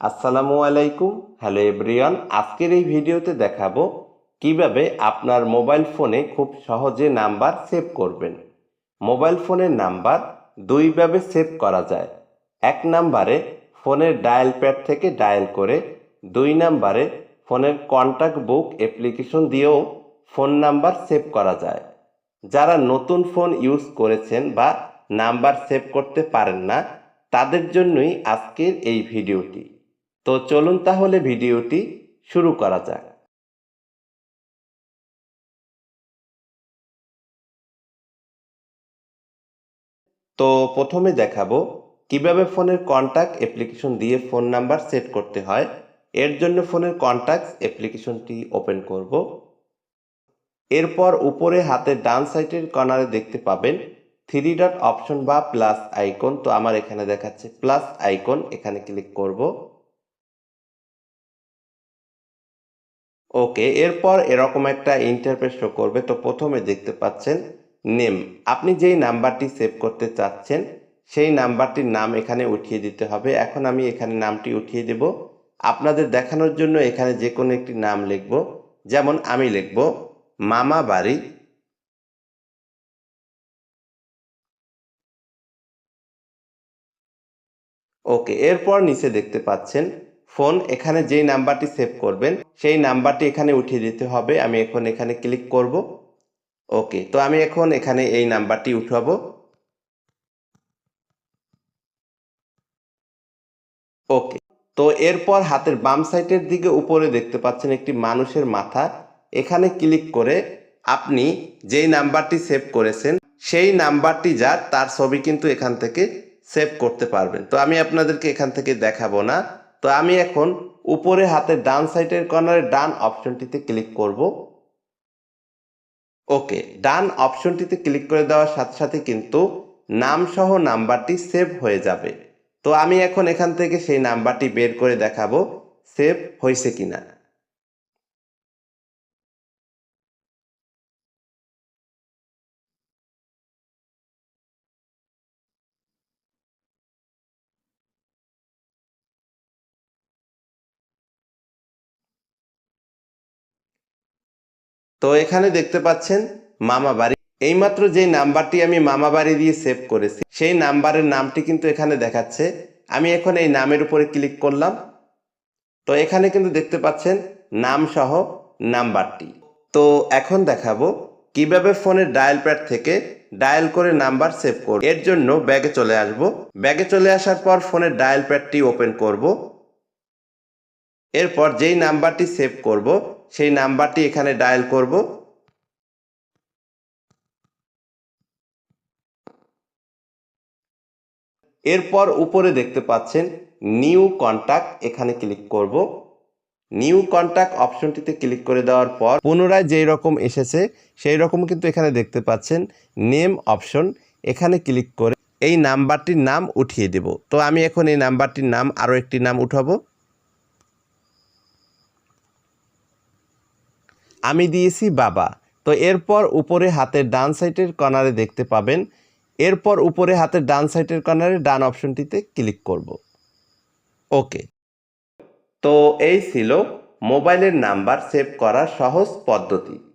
আসসালামু আলাইকুম। Hello everyone আজকের এই ভিডিওতে দেখাবো কীভাবে আপনার মোবাইল ফোনে খুব সহজে নাম্বার সেভ করবেন। মোবাইল ফোনের নাম্বার দুইভাবে সেভ করা যায়। এক নাম্বারে ফোনের ডায়াল প্যাড থেকে ডায়াল করে, দুই নাম্বারে ফোনের কন্ট্যাক্ট বুক অ্যাপ্লিকেশন দিয়েও ফোন নাম্বার সেভ করা যায়। যারা নতুন ফোন ইউজ করেছেন বা নাম্বার সেভ করতে পারেন না, তাদের জন্যই আজকের এই ভিডিওটি। তো চলুন তাহলে ভিডিওটি শুরু করা যাক। তো প্রথমে দেখাবো কীভাবে ফোনের কন্ট্যাক্ট অ্যাপ্লিকেশন দিয়ে ফোন নাম্বার সেট করতে হয়। এর জন্য ফোনের কন্ট্যাক্টস অ্যাপ্লিকেশনটি ওপেন করব। এরপর উপরে হাতের ডান সাইডের কর্নারে দেখতে পাবেন থ্রি ডট অপশন বা প্লাস আইকন। তো আমার এখানে দেখাচ্ছে প্লাস আইকন, এখানে ক্লিক করব। ওকে এরপর এরকম একটা ইন্টারফেস শো করবে। তো প্রথমে দেখতে পাচ্ছেন নেম আপনি যেই নাম্বারটি সেভ করতে চাচ্ছেন, সেই নাম্বারটির নাম এখানে উঠিয়ে দিতে হবে। এখন আমি এখানে নামটি উঠিয়ে দেব। আপনাদের দেখানোর জন্য এখানে যে কোনো একটি নাম লিখব। যেমন আমি লিখব, মামা বাড়ি। ওকে এরপর নিচে দেখতে পাচ্ছেন ফোন, এখানে যেই নাম্বারটি সেভ করবেন, সেই নাম্বারটি এখানে উঠিয়ে দিতে হবে। আমি এখন এখানে ক্লিক করব। ওকে, তো আমি এখন এখানে এই নাম্বারটি উঠাবো। ওকে, তো এরপর হাতের বাম সাইডের দিকে উপরে দেখতে পাচ্ছেন একটি মানুষের মাথা। এখানে ক্লিক করে আপনি যেই নাম্বারটি সেভ করেছেন, সেই নাম্বারটি যার তার ছবি কিন্তু এখান থেকে সেভ করতে পারবেন। তো আমি আপনাদেরকে এখান থেকে দেখাবো না। তো আমি এখন উপরে হাতের ডান সাইডের কর্নারে ডান অপশনটিতে ক্লিক করব। ওকে, ডান অপশনটিতে ক্লিক করে দেওয়ার সাথে সাথে কিন্তু নামসহ নাম্বারটি সেভ হয়ে যাবে। তো আমি এখন এখান থেকে সেই নাম্বারটি বের করে দেখাবো, সেভ হয়েছে কিনা। তো এখানে দেখতে পাচ্ছেন মামা বাড়ি। এইমাত্র যে নাম্বারটি আমি মামা বাড়ি দিয়ে সেভ করেছি, সেই নাম্বারের নামটি কিন্তু এখানে দেখাচ্ছে। আমি এখন এই নামের উপরে ক্লিক করলাম। তো এখানে কিন্তু দেখতে পাচ্ছেন নাম সহ নাম্বারটি। তো এখন দেখাবো কীভাবে ফোনের ডায়াল প্যাড থেকে ডায়াল করে নাম্বার সেভ করব। এর জন্য ব্যাগে চলে আসব। ব্যাগে চলে আসার পর ফোনের ডায়াল প্যাডটি ওপেন করব। এরপর যেই নাম্বারটি সেভ করব সেই নাম্বারটি এখানে ডায়াল করব। এরপর উপরে দেখতে পাচ্ছেন নিউ কন্ট্যাক্ট এখানে ক্লিক করব। নিউ কন্ট্যাক্ট অপশনটিতে ক্লিক করে দেওয়ার পর পুনরায় যেই রকম এসেছে সেই রকম কিন্তু এখানে দেখতে পাচ্ছেন নেম অপশন। এখানে ক্লিক করে এই নাম্বারটির নাম উঠিয়ে দেব। তো আমি এখন এই নাম্বারটির নাম আরও একটি নাম উঠাবো। আমি দিয়েছি বাবা। তো এরপর উপরে হাতের ডান সাইডের কর্নারে দেখতে পাবেন। এরপর উপরে হাতের ডান সাইডের কর্নারে ডান অপশনটিতে ক্লিক করব। ওকে। তো এই ছিল মোবাইলের নাম্বার সেভ করার সহজ পদ্ধতি।